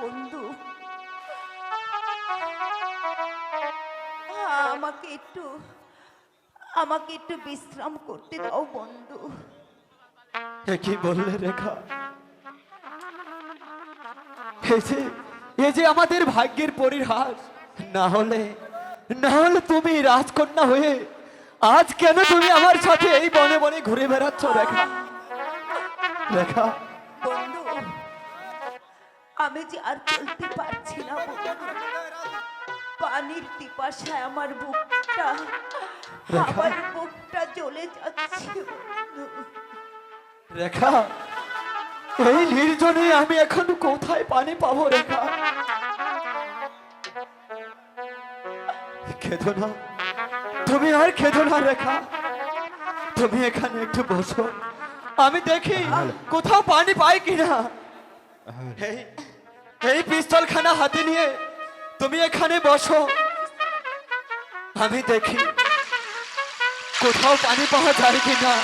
বন্ধু। আমাকে একটু আমাকে একটু বিশ্রাম করতে দাও বন্ধু। কি বললে রেখা যে আমাদের ভাগ্যের পরিহাস। না হলে না হলে তুমি রাজকন্যা হয়ে আজ কেন তুমি আমার সাথে এই বনে বনে ঘুরে বেড়াচ্ছ রেখা রেখা আমি যে আর চলতে পারছি না পানির পিপাসায় আমার বুকটা আমার বুকটা জ্বলে যাচ্ছে। রেখা এই নির্জনে আমি এখন কোথায় পানি পাবো রেখা? খেদো না। তুমি আর খেদো না রেখা। তুমি এখানে একটু বসো। আমি দেখি কোথাও পানি পাই কিনা। এই এই পিস্তল খানা হাতে নিয়ে তুমি এখানে বসো। আমি দেখি কোথাও পানি পাওয়া যায় কিনা।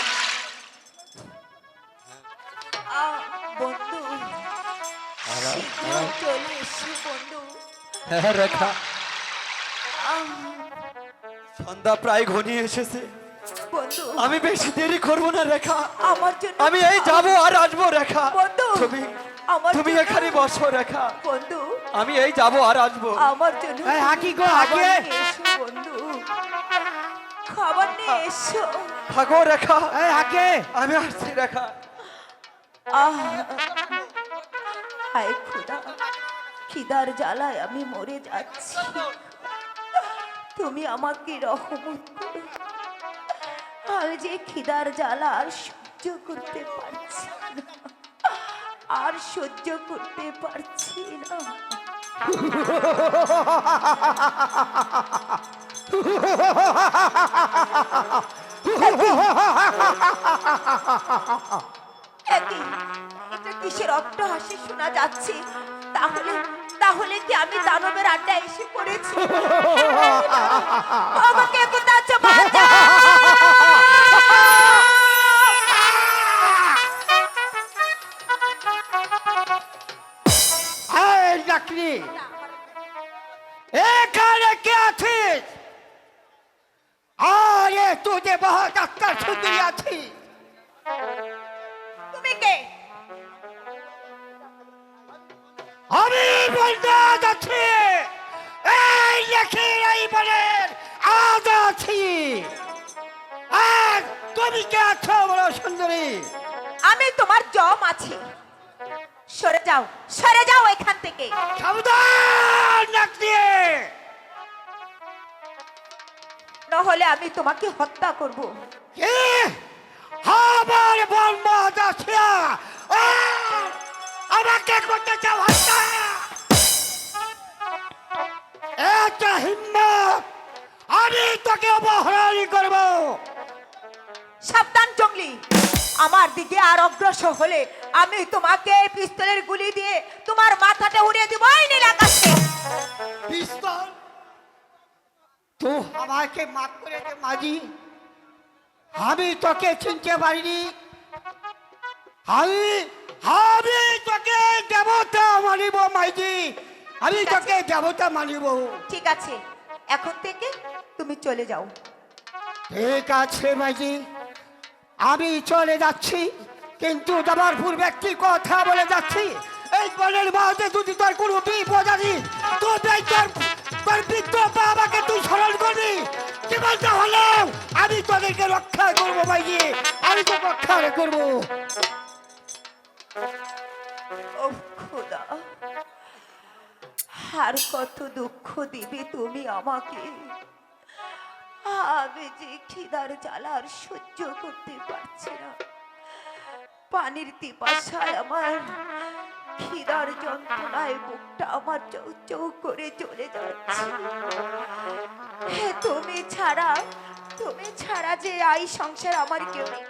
বন্ধু চলে বন্ধু। হ্যাঁ রেখা। সন্ধ্যা প্রায় ঘনিয়ে এসেছে। আমি বেশি দেরি করব না রেখা। আমার জন্য আমি এই যাব আর আসব রেখা। বন্ধু, তুমি তুমি এখানে বসো রেখা। বন্ধু। আমি এই যাব আর আসব। আমার জন্য হাকি গো, হাকি। বন্ধু। খাবার নিয়ে এসো। থাকো রেখা। এই আগে আমি আসছি রেখা। আহ হায় খোদা। খিদার জ্বালায় আমি মরে যাচ্ছি। তুমি আমাকে রহমত করো। আমি যে খিদার জ্বালা আর সহ্য করতে পারছি না। আর সহ্য করতে পারছি না। কিসের অট্ট হাসি শোনা যাচ্ছে? তাহলে তাহলে কি আমি দানবের আড্ডা এসে পড়েছি? থেকে। সাবধান নাক দিয়ে। নহলে আমি তোমাকে হত্যা করব। কি আমার বর্মা দাসিয়া আমাকে করতে চাও হত্যা। হিম্মত আমি তোকে অপহরণ করব। সাবধান জঙ্গলি। আমার দিকে আর অগ্রসর হলে আমি তোমাকে পিস্তলের গুলি দিয়ে তোমার মাথাটা উড়িয়ে দিব এই নীল আকাশে। পিস্তল? তো? আমাকে মাফ করে দে মাঝি আমি তোকে চিনতে পারিনি। আমি আমি তোকে দেবতা মানিব মাইজি আমি ঠিক আছে। তোকে দেবতা মানিব। ঠিক আছে। এখন থেকে তুমি চলে যাও। ঠিক আছে মাইজি আমি চলে যাচ্ছি, কিন্তু যাবার পূর্বে একটি কথা বলে যাচ্ছি। এই বনের মাঝে যদি তোর কোনো বিপদ আনি তোর তোর তোর বৃদ্ধ বাবাকে তুই স্মরণ করবি। জীবনটা হলেও আমি তোদেরকে রক্ষা করব মাইজি আমি তো রক্ষা করব। আর কত দুঃখ দিবে তুমি আমাকে। আমি যে খিদার জ্বালা সহ্য করতে পারছি না। পানির আমার খিদার যন্ত্রণায় বুকটা আমার চৌ চৌ করে চলে যাচ্ছে। হে তুমি ছাড়া তুমি ছাড়া যে আই সংসার আমার কেউ নেই।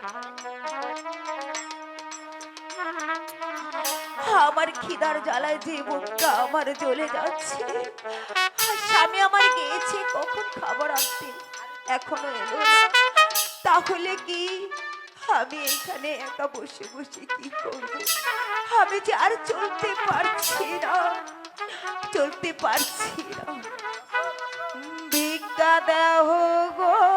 আমার খিদার জ্বালায় যে বুকটা আমার জ্বলে যাচ্ছে। স্বামী আমার গিয়েছে কখন খাবার আনতে? এখনও এলো তাহলে কি? আমি এখানে একা বসে বসে কি করব? আমি যে আর চলতে পারছি না। চলতে পারছি না। ভিক্ষা দেহ গো।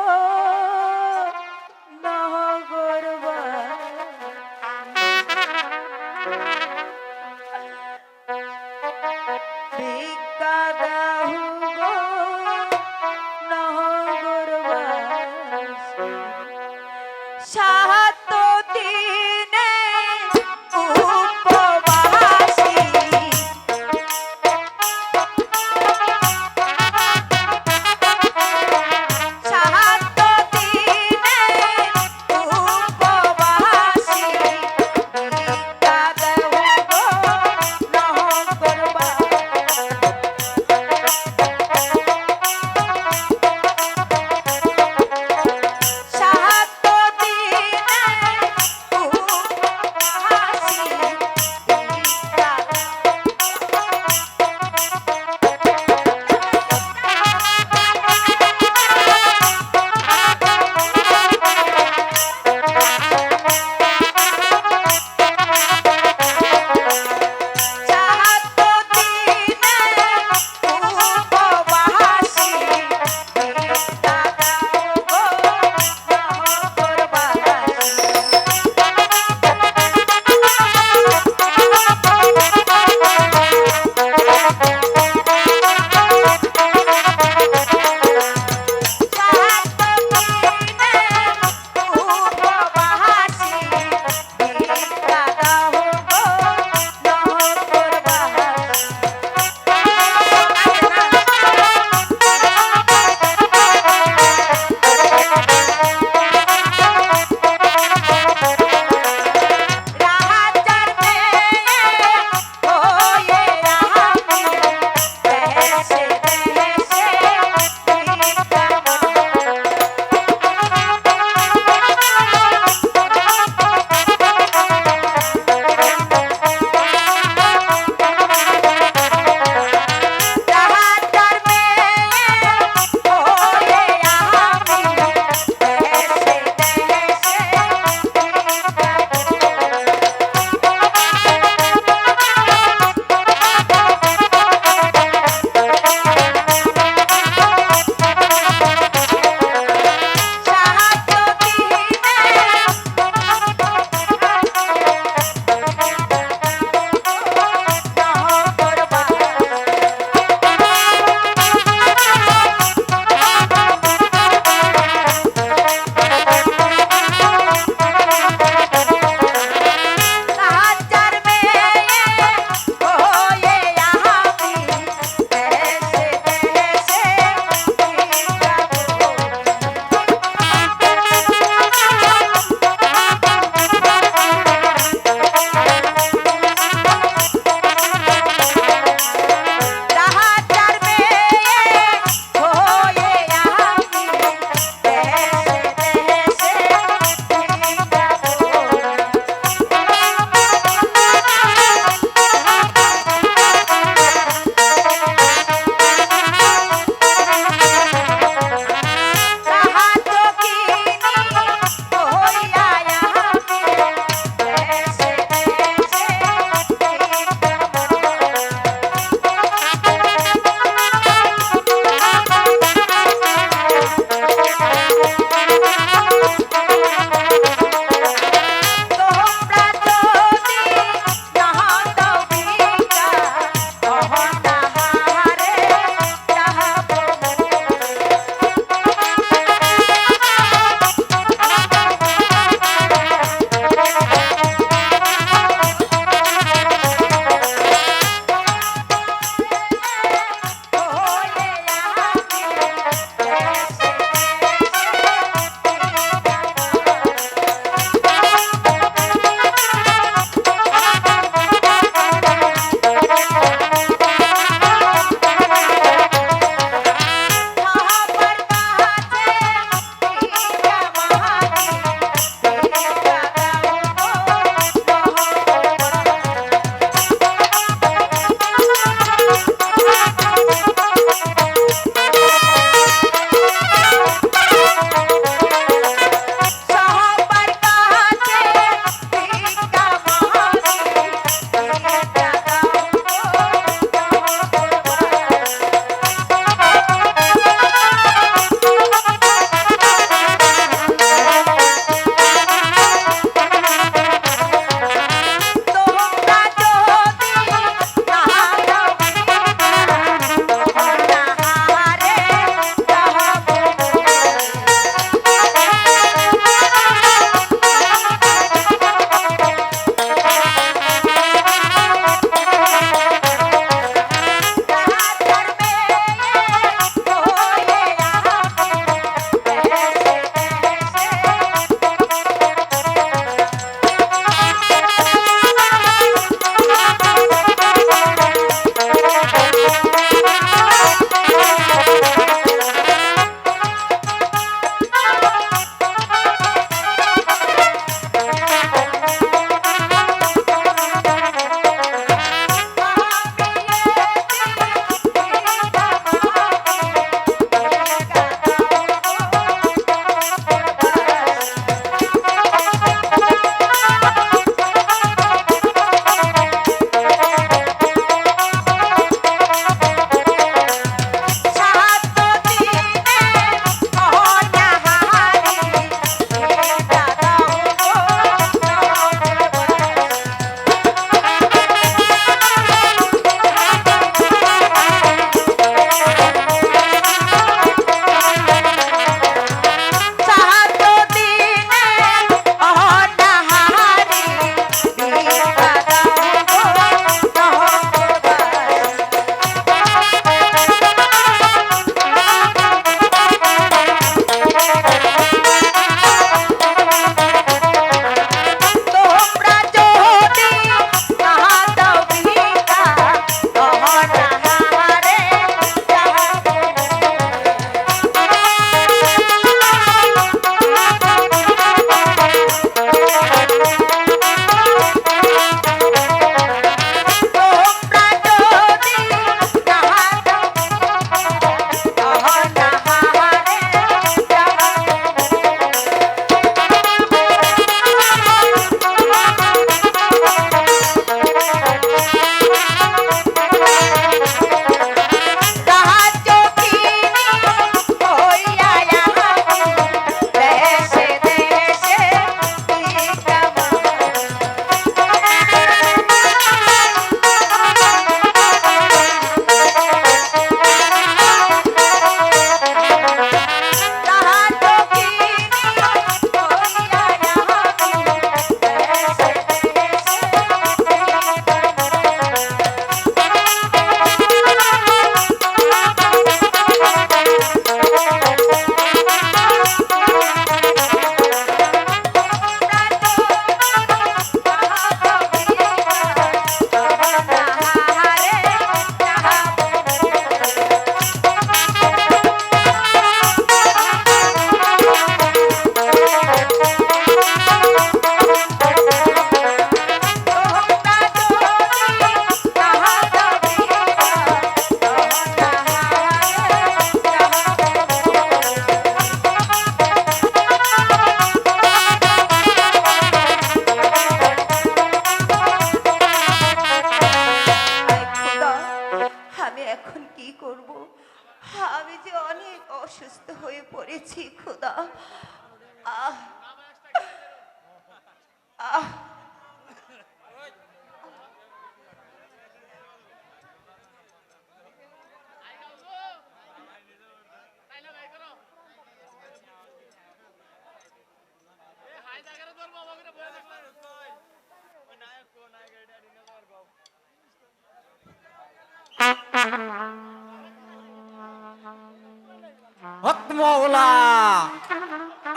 হক মাওলা।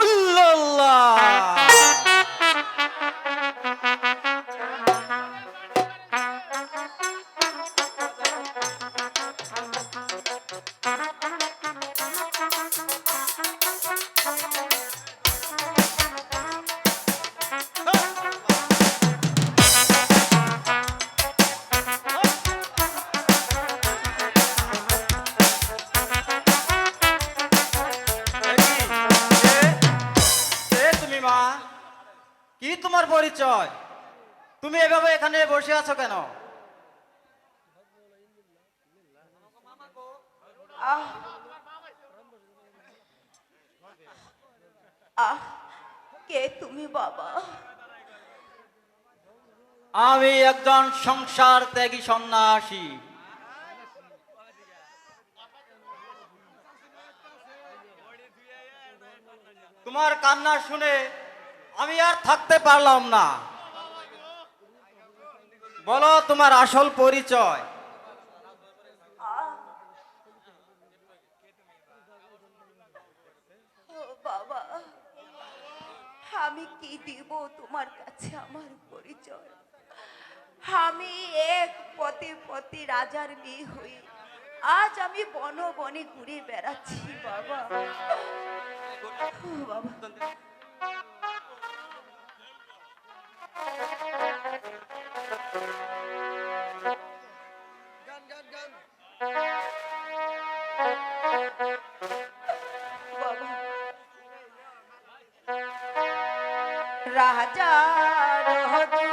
আল্লাহ পরিচয়। তুমি এভাবে এখানে বসে আছো কেন? আহ। কে তুমি বাবা? আমি একজন সংসার ত্যাগী সন্ন্যাসী। তোমার কান্না শুনে আমি আর থাকতে পারলাম না। বলো তোমার আসল পরিচয়। আমি কি দিব তোমার কাছে আমার পরিচয়? আমি এক পথে পথে রাজার মেয়ে হই আজ আমি বন বনে ঘুরে বেড়াচ্ছি, বাবা। বাবা। রাজা রহদু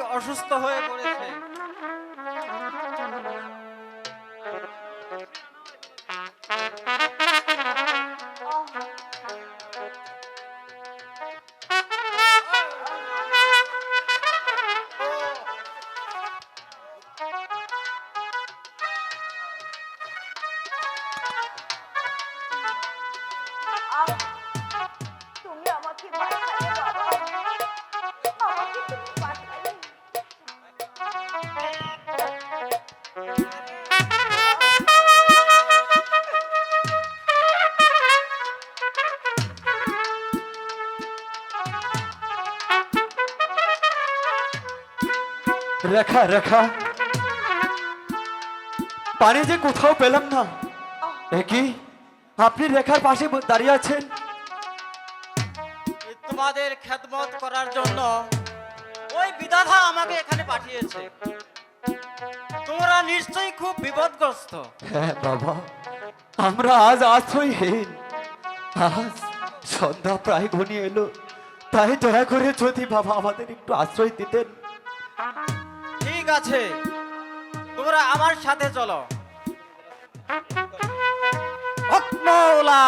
অসুস্থ হয়ে পড়েছে। রেখা রেখা। পানি যে কোথাও পেলাম না। একই আপনি রেখার পাশে দাঁড়িয়ে আছেন? তোমাদের খেদমত করার জন্য ওই বিধাতা আমাকে এখানে পাঠিয়েছে। তোমরা নিশ্চয়ই খুব বিপদগ্রস্ত। হ্যাঁ বাবা। আমরা আজ আশ্রয়হীন। আজ সন্ধ্যা প্রায় ঘনিয়ে এলো। তাই দয়া করে যদি বাবা আমাদের একটু আশ্রয় দিতেন। ঠিক আছে। তোমরা আমার সাথে চলো। মৌলা